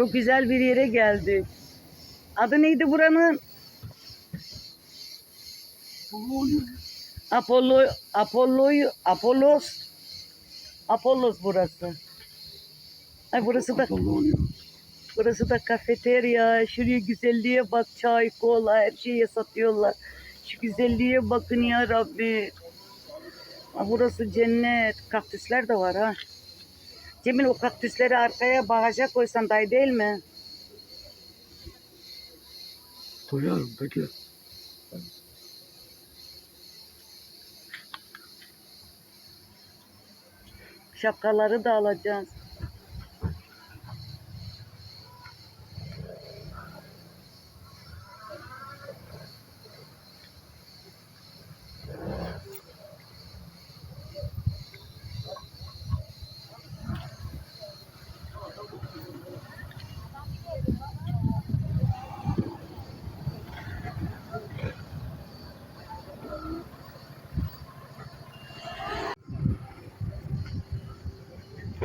Çok güzel bir yere geldik. Adı neydi buranın? Apollo, Apollo, Apollos, Apollos burası. Ay burası da, burası da kafeterya. Şuraya güzelliğe bak, çay, kola, her şeyi satıyorlar. Şu güzelliğe bakın ya Rabbi. Burası cennet. Kaktüsler de var ha. Cemil o kaktüsleri arkaya bagaja koysan day değil mi? Koyarım peki. Şapkaları da alacağız.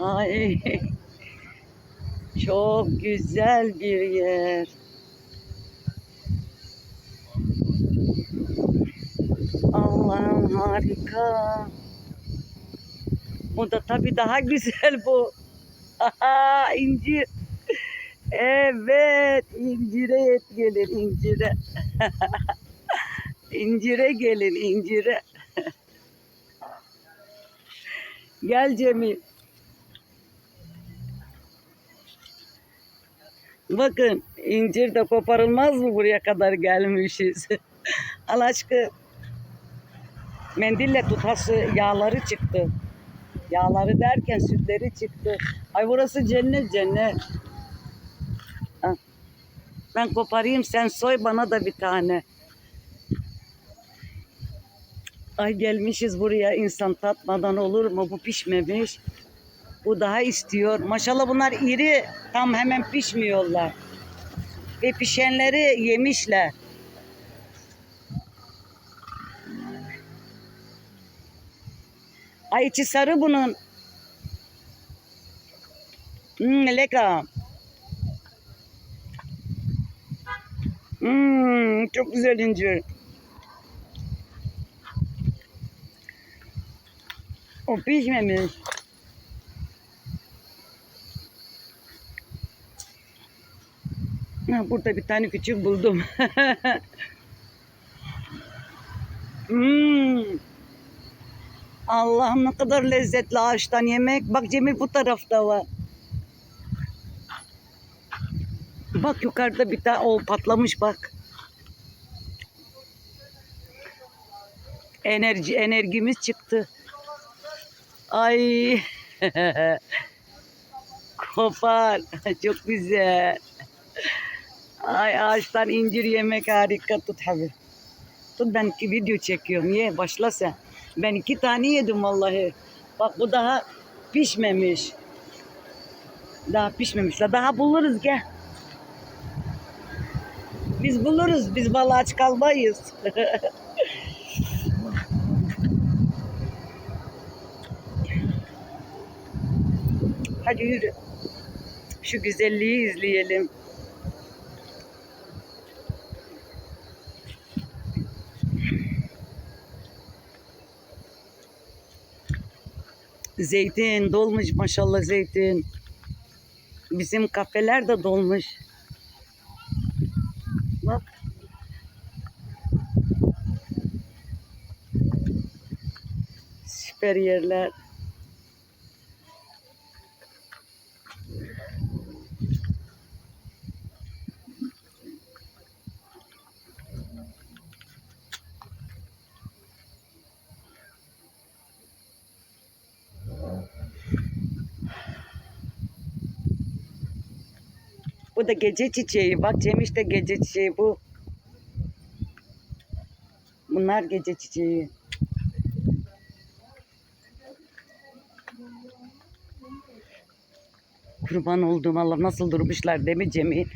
Ay. Çok güzel bir yer. Allah'ım harika. Bu da tabii daha güzel bu. Aha, incir. Evet, incire et gelin incire. incire gelin incire. Gel Cemil. Bakın incir de koparılmaz mı buraya kadar gelmişiz. Al aşkım. Mendille tutası yağları çıktı. Yağları derken sütleri çıktı. Ay burası cennet cennet. Ben koparayım sen soy bana da bir tane. Ay gelmişiz buraya insan tatmadan olur mu? Bu pişmemiş. Bu daha istiyor. Maşallah bunlar iri. Tam hemen pişmiyorlar. Ve pişenleri yemişler. Ay içi sarı bunun. Hmm, lekker. Hmm, çok güzel incir. O pişmemiş. Ha, burada bir tane küçük buldum. hmm. Allah'ım ne kadar lezzetli ağaçtan yemek. Bak Cemil bu tarafta var. Bak yukarıda bir tane o patlamış bak. Enerji enerjimiz çıktı. Ay. Kopar. Çok güzel. Ay ağaçtan incir yemek harika tut abi. Tut ben iki video çekiyorum ye başla sen. Ben iki tane yedim vallahi. Bak bu daha pişmemiş. Daha pişmemiş. Daha buluruz gel. Biz buluruz. Biz vallahi aç kalmayız. Hadi yürü. Şu güzelliği izleyelim. Zeytin dolmuş maşallah zeytin. Bizim kafeler de dolmuş. Bak. Süper yerler. Bu da gece çiçeği. Bak Cem işte gece çiçeği bu. Bunlar gece çiçeği. Kurban olduğum Allah nasıl durmuşlar değil mi Cemil?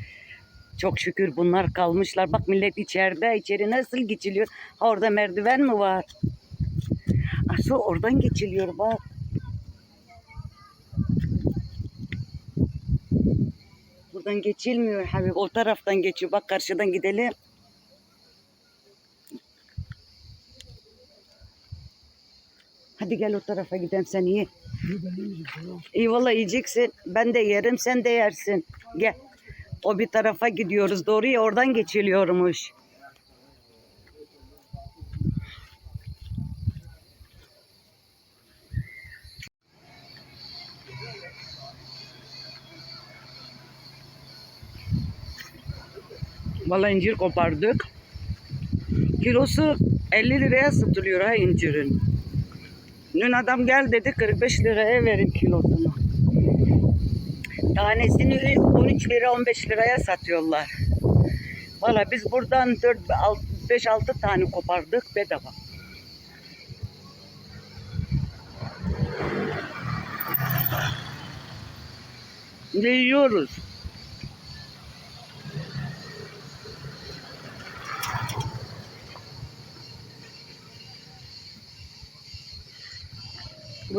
Çok şükür bunlar kalmışlar. Bak millet içeride. içeri nasıl geçiliyor? Orada merdiven mi var? Asıl oradan geçiliyor bak. Buradan geçilmiyor Habib. O taraftan geçiyor. Bak karşıdan gidelim. Hadi gel o tarafa gidelim sen iyi. İyi valla yiyeceksin. Ben de yerim sen de yersin. Gel. O bir tarafa gidiyoruz doğru ya oradan geçiliyormuş. Valla incir kopardık. Kilosu 50 liraya satılıyor ha incirin. Dün adam gel dedi 45 liraya verin kilosunu. Tanesini 13 lira 15 liraya satıyorlar. Valla biz buradan 5-6 tane kopardık bedava. Ne yiyoruz?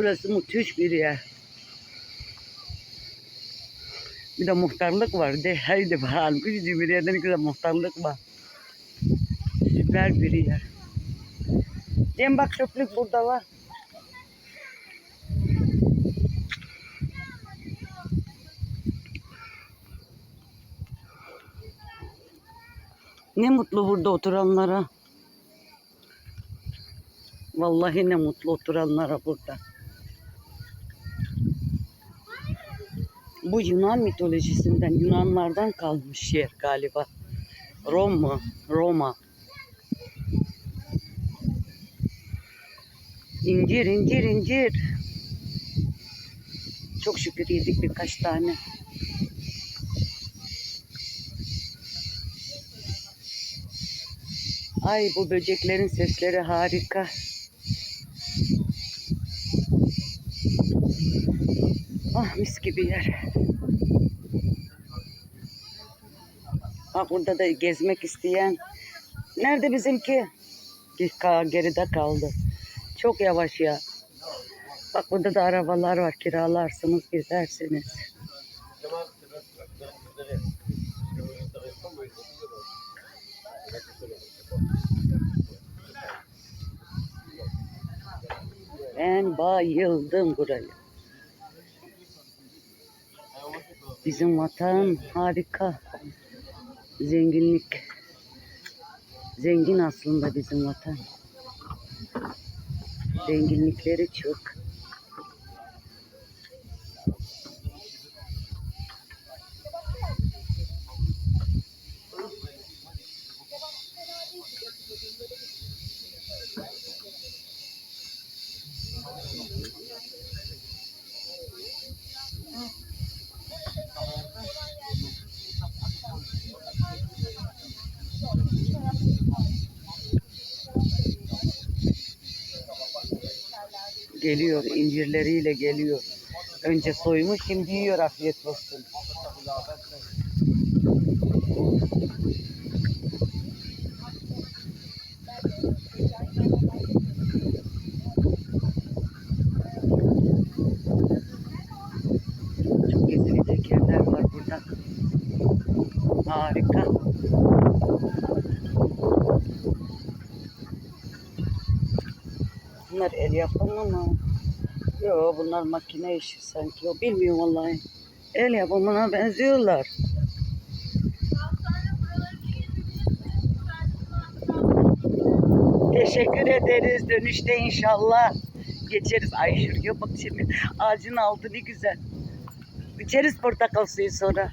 Burası müthiş bir yer. Bir de muhtarlık var. De haydi bakalım. Küçücük bir yerde ne güzel muhtarlık var. Süper bir yer. Cem bak çöplük burada var. Ne mutlu burada oturanlara. Vallahi ne mutlu oturanlara burada. Bu Yunan mitolojisinden, Yunanlardan kalmış yer galiba. Roma, Roma. İncir, incir, incir. Çok şükür yedik birkaç tane. Ay bu böceklerin sesleri harika. Ah mis gibi yer. Bak burada da gezmek isteyen. Nerede bizimki? Geride kaldı. Çok yavaş ya. Bak burada da arabalar var. Kiralarsınız, gezersiniz. Ben bayıldım buraya. Bizim vatan harika. Zenginlik. Zengin aslında bizim vatan. Zenginlikleri çok. Geliyor incirleriyle geliyor. Önce soymuş şimdi yiyor afiyet olsun. Çok gezilecek yerler var burada. Harika. Bunlar el yapımı mı? Yok bunlar makine işi sanki. Yok bilmiyorum vallahi. El yapımına benziyorlar. Teşekkür ederiz. Dönüşte inşallah geçeriz. Ay şuraya bak şimdi. Ağacın altı ne güzel. İçeriz portakal suyu sonra.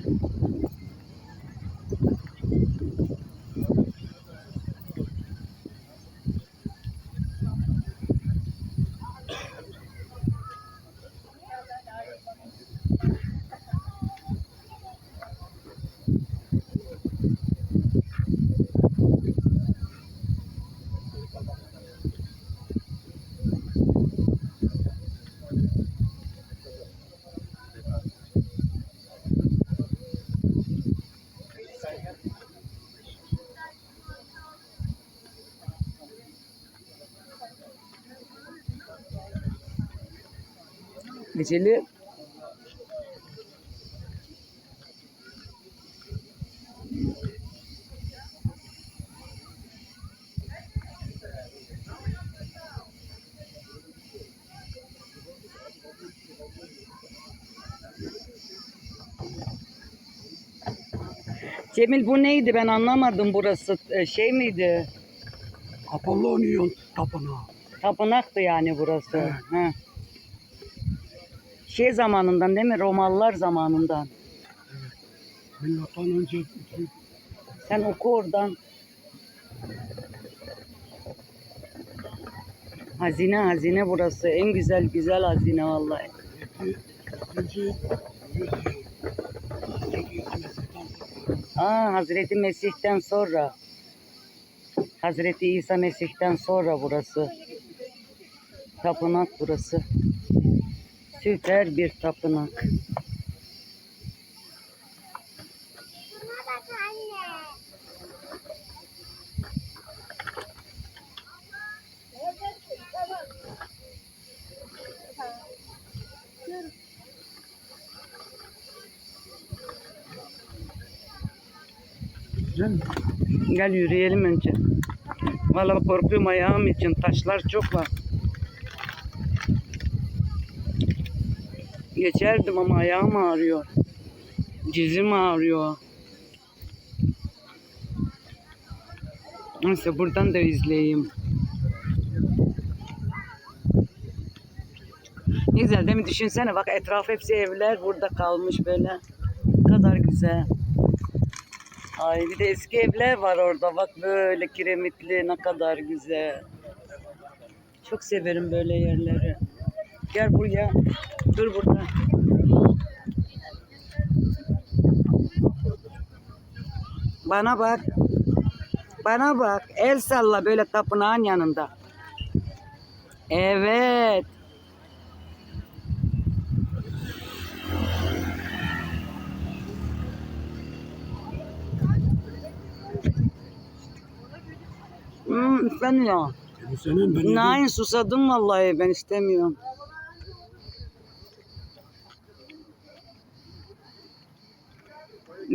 Eceli Cemil bu neydi ben anlamadım burası ee, şey miydi? Apollonion tapınağı. Tapınaktı yani burası. Evet. Şey zamanından değil mi? Romalılar zamanından. Milattan önce Sen oku oradan. Hazine hazine burası. En güzel güzel hazine vallahi. Aa Hazreti Mesih'ten sonra. Hazreti İsa Mesih'ten sonra burası. Tapınak burası. Süper bir tapınak. Güzel? Gel yürüyelim önce. Vallahi korkuyorum ayağım için. Taşlar çok var. Geçerdim ama ayağım ağrıyor. Dizim ağrıyor. Neyse buradan da izleyeyim. Ne güzel değil mi? Düşünsene bak etraf hepsi evler burada kalmış böyle. Ne kadar güzel. Ay bir de eski evler var orada bak böyle kiremitli ne kadar güzel. Çok severim böyle yerleri. Gel buraya. Dur burada. Bana bak. Bana bak. El salla böyle tapınağın yanında. Evet. Hmm, istemiyorum. Senin Nein susadım vallahi ben istemiyorum.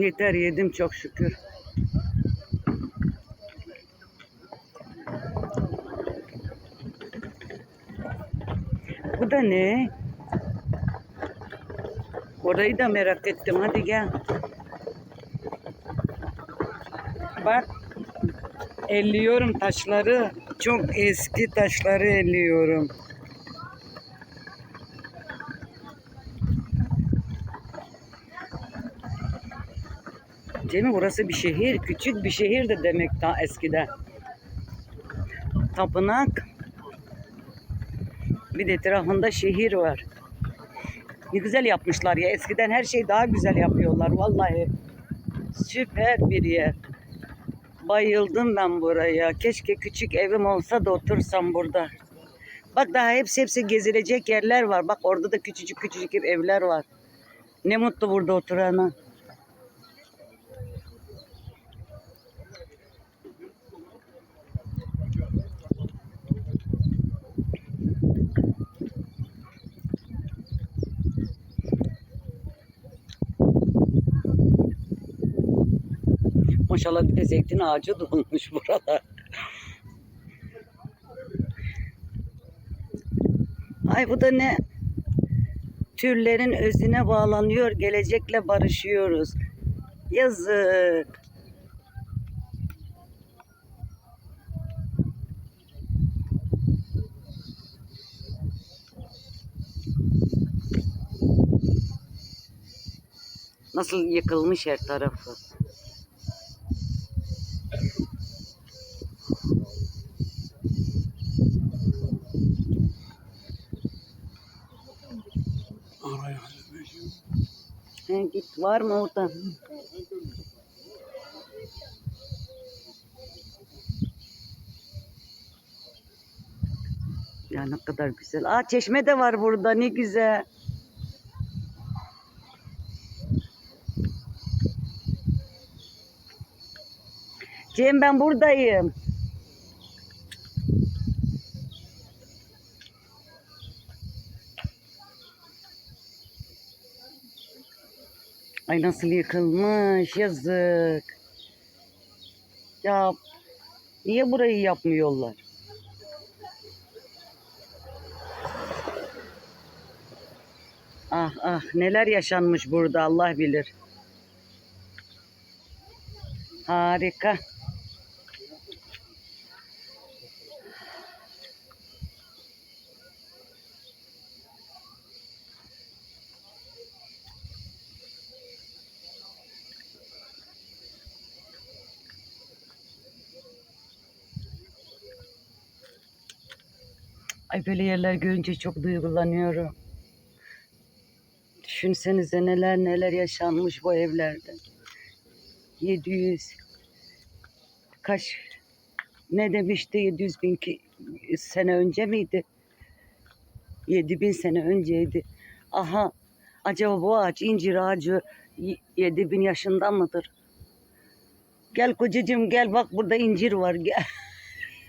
Yeter yedim çok şükür. Bu da ne? Orayı da merak ettim. Hadi gel. Bak. Elliyorum taşları. Çok eski taşları elliyorum. Değil mi? Burası bir şehir. Küçük bir şehir de demek daha eskiden. Tapınak. Bir de etrafında şehir var. Ne güzel yapmışlar ya. Eskiden her şey daha güzel yapıyorlar. Vallahi süper bir yer. Bayıldım ben buraya. Keşke küçük evim olsa da otursam burada. Bak daha hepsi hepsi gezilecek yerler var. Bak orada da küçücük küçücük evler var. Ne mutlu burada oturana. Maşallah bir de zeytin ağacı dolmuş buralar. Ay bu da ne? Türlerin özüne bağlanıyor, gelecekle barışıyoruz. Yazık. Nasıl yıkılmış her tarafı. Git var mı orada? Ya ne kadar güzel. Aa çeşme de var burada ne güzel. Cem ben buradayım. Ay nasıl yıkılmış yazık. Ya niye burayı yapmıyorlar? Ah ah neler yaşanmış burada Allah bilir. Harika. Böyle yerler görünce çok duygulanıyorum. Düşünsenize neler neler yaşanmış bu evlerde. 700 kaç ne demişti 700 bin ki, sene önce miydi? 7000 sene önceydi. Aha acaba bu ağaç incir ağacı 7000 yaşında mıdır? Gel kocacığım gel bak burada incir var gel.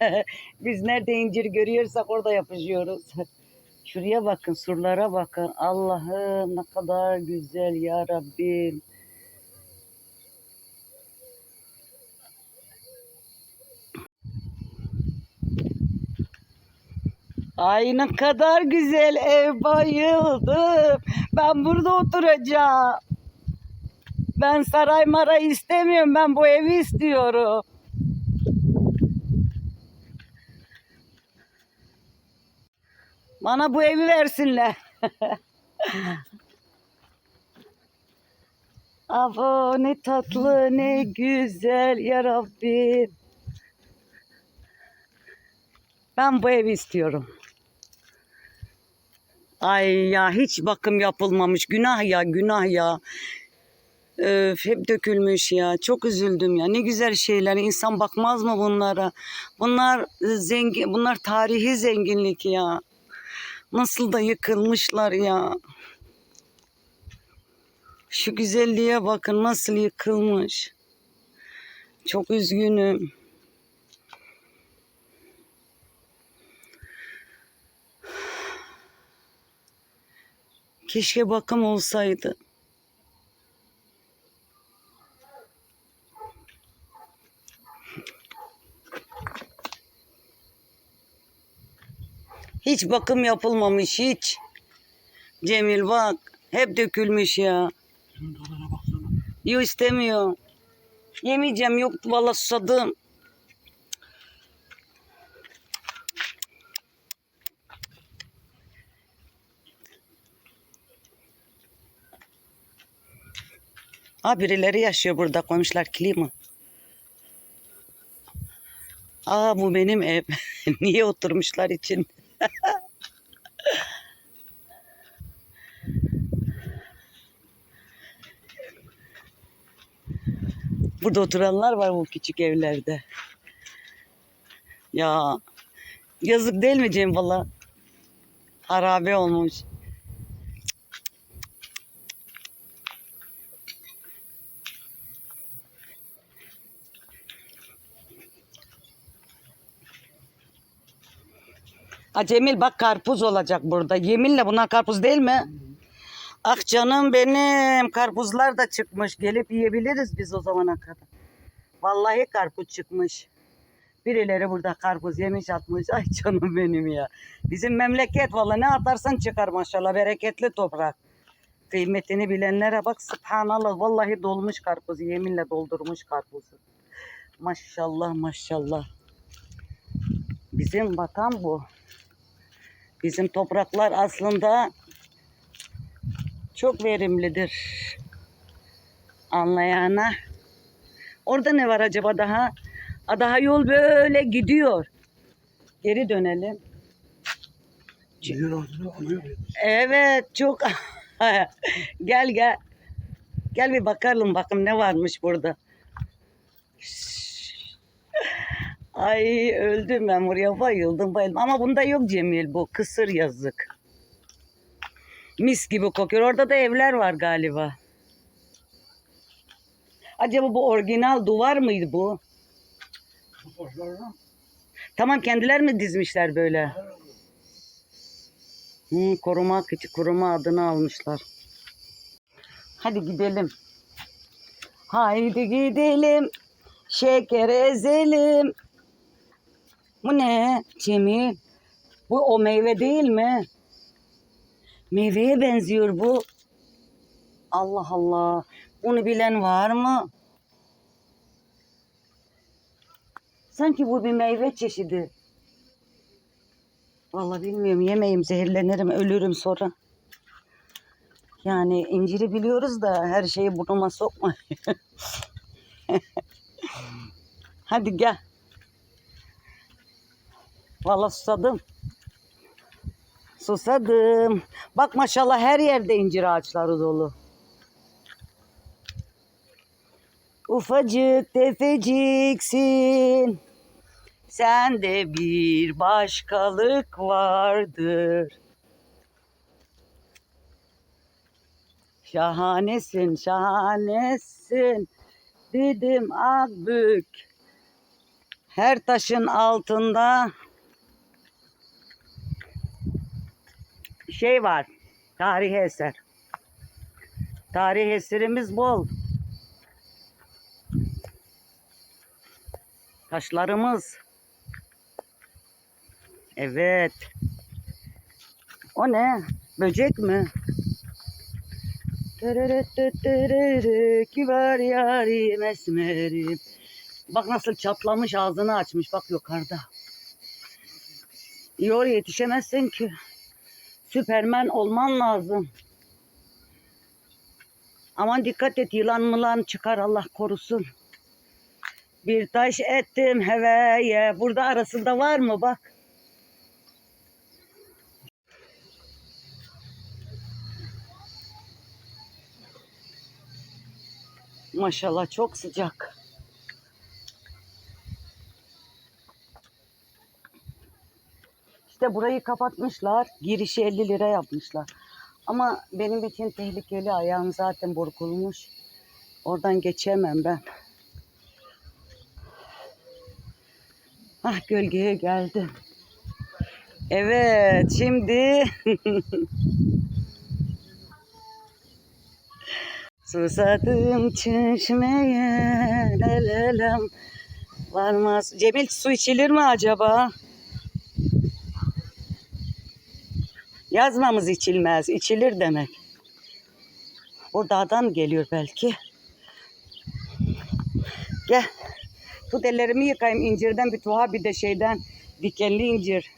Biz nerede incir görüyorsak orada yapışıyoruz. Şuraya bakın, surlara bakın. Allah'ım ne kadar güzel ya Rabbim. Ay ne kadar güzel ev bayıldım. Ben burada oturacağım. Ben saray mara istemiyorum. Ben bu evi istiyorum. Bana bu evi versinler. Abo ne tatlı ne güzel ya Rabbim. Ben bu evi istiyorum. Ay ya hiç bakım yapılmamış. Günah ya günah ya. Öf, hep dökülmüş ya. Çok üzüldüm ya. Ne güzel şeyler. İnsan bakmaz mı bunlara? Bunlar e, zengin, bunlar tarihi zenginlik ya. Nasıl da yıkılmışlar ya. Şu güzelliğe bakın nasıl yıkılmış. Çok üzgünüm. Keşke bakım olsaydı. Hiç bakım yapılmamış hiç. Cemil bak hep dökülmüş ya. Yok istemiyor. Yemeyeceğim yok valla susadım. Ha birileri yaşıyor burada koymuşlar klima. Aa bu benim ev. Niye oturmuşlar için? Burada oturanlar var bu küçük evlerde. Ya yazık değil mi Cem valla? Harabe olmuş. Ha Cemil bak karpuz olacak burada. Yeminle bunlar karpuz değil mi? Ah canım benim. Karpuzlar da çıkmış. Gelip yiyebiliriz biz o zamana kadar. Vallahi karpuz çıkmış. Birileri burada karpuz yemiş atmış. Ay canım benim ya. Bizim memleket vallahi ne atarsan çıkar maşallah. Bereketli toprak. Kıymetini bilenlere bak subhanallah. Vallahi dolmuş karpuzu. Yeminle doldurmuş karpuzu. Maşallah maşallah. Bizim vatan bu. Bizim topraklar aslında çok verimlidir. Anlayana. Orada ne var acaba daha? Aa, Daha yol böyle gidiyor. Geri dönelim. Evet çok. gel gel. Gel bir bakalım bakın ne varmış burada. Ay öldüm ben buraya bayıldım bayıldım. Ama bunda yok Cemil bu kısır yazık. Mis gibi kokuyor. Orada da evler var galiba. Acaba bu orijinal duvar mıydı bu? Tamam kendiler mi dizmişler böyle? Hı, koruma koruma adını almışlar. Hadi gidelim. Haydi gidelim. Şeker ezelim. Bu ne Cemil? Bu o meyve değil mi? Meyveye benziyor bu. Allah Allah. Bunu bilen var mı? Sanki bu bir meyve çeşidi. Vallahi bilmiyorum yemeyeyim zehirlenirim ölürüm sonra. Yani inciri biliyoruz da her şeyi burnuma sokma. Hadi gel. Vallahi susadım. Susadım. Bak maşallah her yerde incir ağaçları dolu. Ufacık tefeciksin. Sende bir başkalık vardır. Şahanesin, şahanesin. Dedim Akbük. Her taşın altında şey var. Tarihi eser. Tarihi eserimiz bol. Taşlarımız. Evet. O ne? Böcek mi? Tererere, kibar yarim. Bak nasıl çatlamış ağzını açmış bak yukarıda. Oraya yetişemezsin ki. Süpermen olman lazım. Aman dikkat et yılan mılan çıkar Allah korusun. Bir taş ettim heveye. Burada arasında var mı bak. Maşallah çok sıcak. İşte burayı kapatmışlar. Girişi 50 lira yapmışlar. Ama benim için tehlikeli. Ayağım zaten burkulmuş. Oradan geçemem ben. Ah gölgeye geldim. Evet şimdi Susadım çeşmeye lelelem varmaz. Cemil su içilir mi acaba? Yazmamız içilmez. içilir demek. Burada adam geliyor belki. Gel. Tut ellerimi yıkayayım incirden bir tuha bir de şeyden dikenli incir.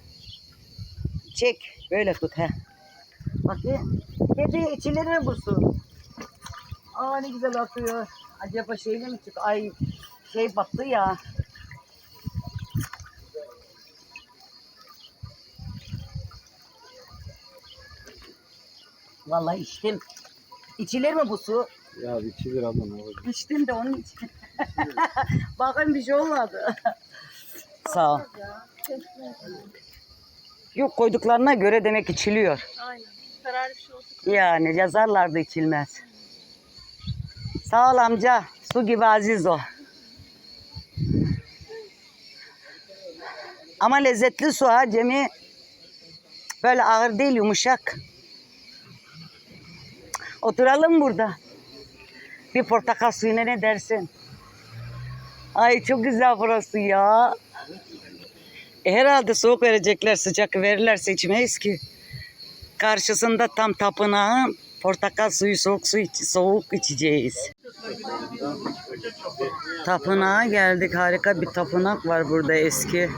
Çek. Böyle tut he. Bakayım. Kedi içilir mi bu su? Aa ne güzel akıyor. Acaba şeyle mi çık? Ay şey battı ya. Vallahi içtim. İçilir mi bu su? Ya bir çilir abla ne olacak? İçtim de onun için. Bakın bir şey olmadı. Sağ ol. Yok koyduklarına göre demek içiliyor. Aynen. Bir şey olsa Yani yazarlardı içilmez. Sağ ol amca. Su gibi aziz o. Ama lezzetli su ha Cemi. Böyle ağır değil yumuşak. Oturalım burada. Bir portakal suyuna ne dersin? Ay çok güzel burası ya. E, herhalde soğuk verecekler sıcak verirlerse içmeyiz ki. Karşısında tam tapınağın portakal suyu soğuk su iç- soğuk içeceğiz. Tapınağa geldik. Harika bir tapınak var burada eski.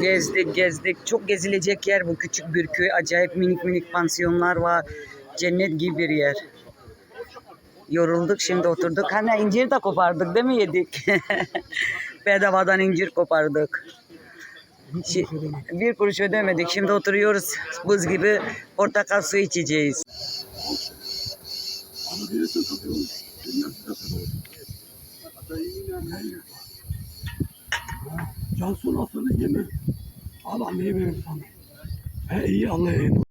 Gezdik gezdik. Çok gezilecek yer bu küçük bir köy. Acayip minik minik pansiyonlar var. Cennet gibi bir yer. Yorulduk şimdi oturduk. Hani incir de kopardık değil mi yedik? Bedavadan incir kopardık. Bir kuruş ödemedik. Şimdi oturuyoruz. Buz gibi portakal suyu içeceğiz. Ama birisi takıyormuş. Dünya size takıyor. Hatta yine ne yiyor? Cansu nasıl iyi mi? Allah verir sana. He iyi Allah iyi.